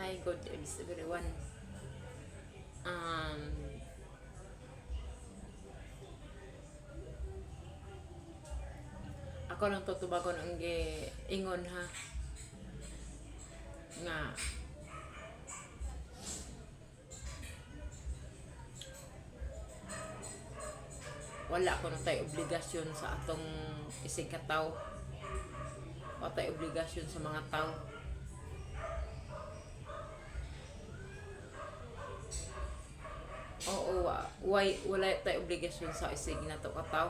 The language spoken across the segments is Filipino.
Hi, good evening everyone. Um, ako lang tutubagon ang ingon ha. Nga wala ko na tayo obligasyon sa atong isig kataw. Wala tayo obligasyon sa mga tao. Oo, wa- why, wala tayo obligasyon sa isig na to kataw.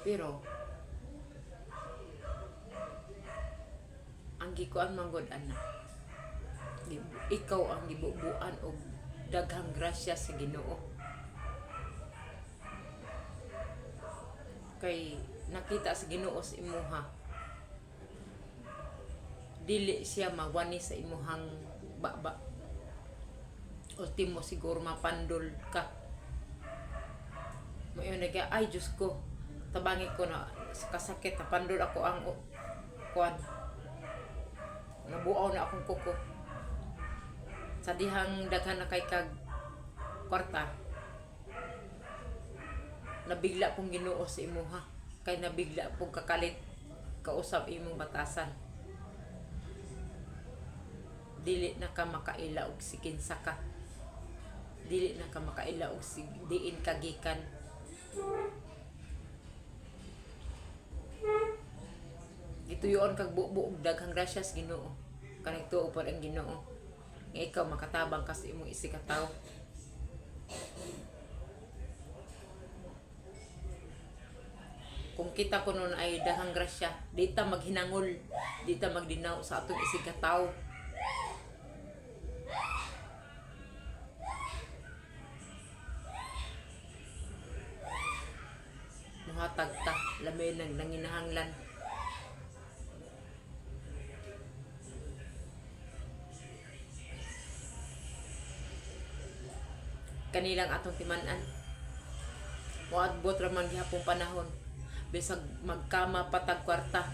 Pero, ang gikuan manggod ana. Gi- Ikaw ang gibubuan og daghang grasya sa Ginoo. Kay nakita sa Ginoo sa imuha. Dili siya mawani sa imuhang baba. Ultimo siguro mapandol ka. Mayon na kaya, ay Diyos ko, tabangi ko na sa kasakit, napandol ako ang kuan. Nabuaw na akong kuko. Sa dihang daghan na kay kag kwarta. Nabigla kong ginoo sa imuha. Kay nabigla kong kakalit kausap imong batasan. Dili na ka makaila og sikinsa ka. Dili na ka makaila og sig diin kagikan. Gituyoon kag bubo og daghang grasya sa Ginoo. Kanang tuo pod ang Ginoo. Nga ikaw makatabang ka sa imong isig ka tawo. Kung kita ko nun ay daghang grasya, di ta maghinangol, di ta magdinaw sa atong isig lamay nang nanginahanglan. kanilang atong timanan. Moadbot ra man gihapong panahon. Bisag magkama patag kwarta.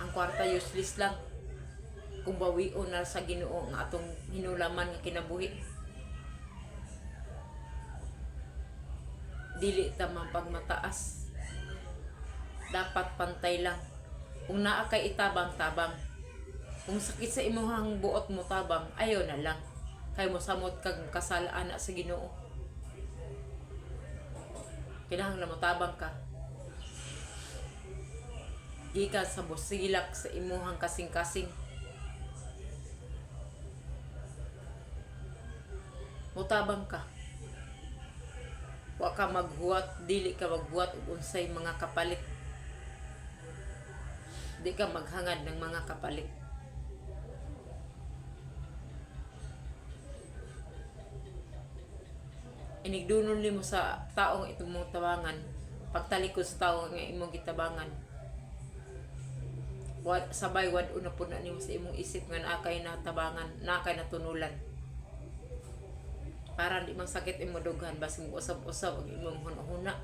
Ang kwarta useless lang. Kung bawion na sa Ginoo nga atong hinulaman nga kinabuhi. Dili ta man pagmataas. Dapat pantay lang. Kung naa kay itabang-tabang. Kung sakit sa imuhang buot mo tabang, ayaw na lang kay mo samot kag kasalaan na sa Ginoo. Kinahanglan mo tabang ka. Gikan sa busilak sa imuhang kasing-kasing. Mutabang ka. Wa ka maghuwat, dili ka maghuwat og unsay mga kapalit. Di ka maghangad ng mga kapalit. inigdunon nimo sa taong itong mong tabangan pagtalikod sa tao nga imong gitabangan sabay wad una po na nimo sa imong isip nga naa kay natabangan naa kay natunulan para di man sakit imong dughan basi mo usab-usab ang imong hunahuna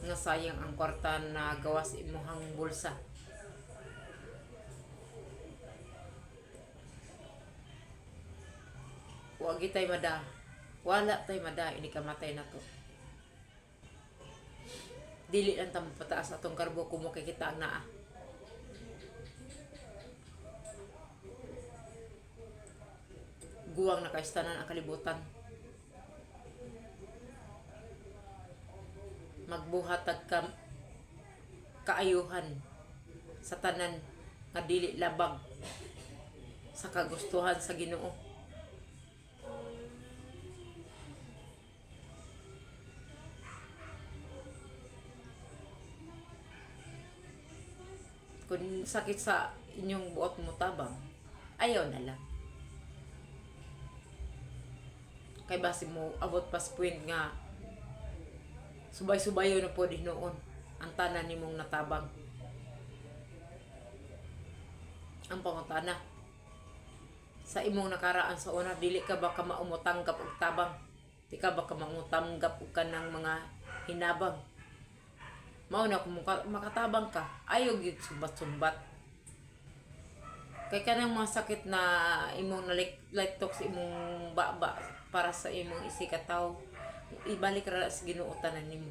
nga sayang ang kwarta na gawa sa imong bulsa Huwag tay mada. Wala tay mada, ini kamatay na to. Dili lang tamo pataas atong karbo kumo kay kita naa. Guwang na kaistanan ang kalibutan. Magbuhatag ka kaayuhan sa tanan nga dili labag sa kagustuhan sa Ginoo. kung sakit sa inyong buot mo tabang, ayaw na lang. Kay basi mo abot pas point nga subay-subayo na po din noon ang tanan nimong natabang. Ang pangutana. Sa imong nakaraan sa una dili ka ba ka maumotanggap og tabang? Di ka ba ka maumotanggap og kanang mga hinabang? Mao na kung makatabang ka ayaw gyud sumbat-sumbat. Kay kanang mga sakit na imong nalitok sa imong baba para sa imong isikataw. Ibalik ra sa Ginoo tanan nimo.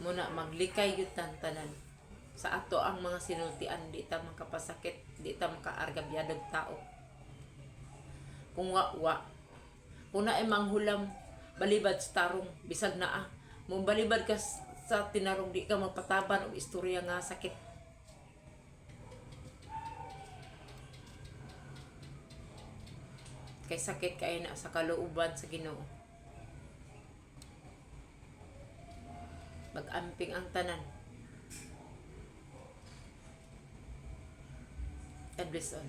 Muna maglikay gyud tan tanan. Sa ato ang mga sinultian di ta makapasakit di ta makaargabyadog tao. Kung wa wa. Kung na manghulam balibad sa tarong bisag naa. Mo balibad ka sa tinarong di ka magpataban og istorya nga sakit kay sakit kay na sa kalooban sa Ginoo Mag-amping ang tanan. God bless all.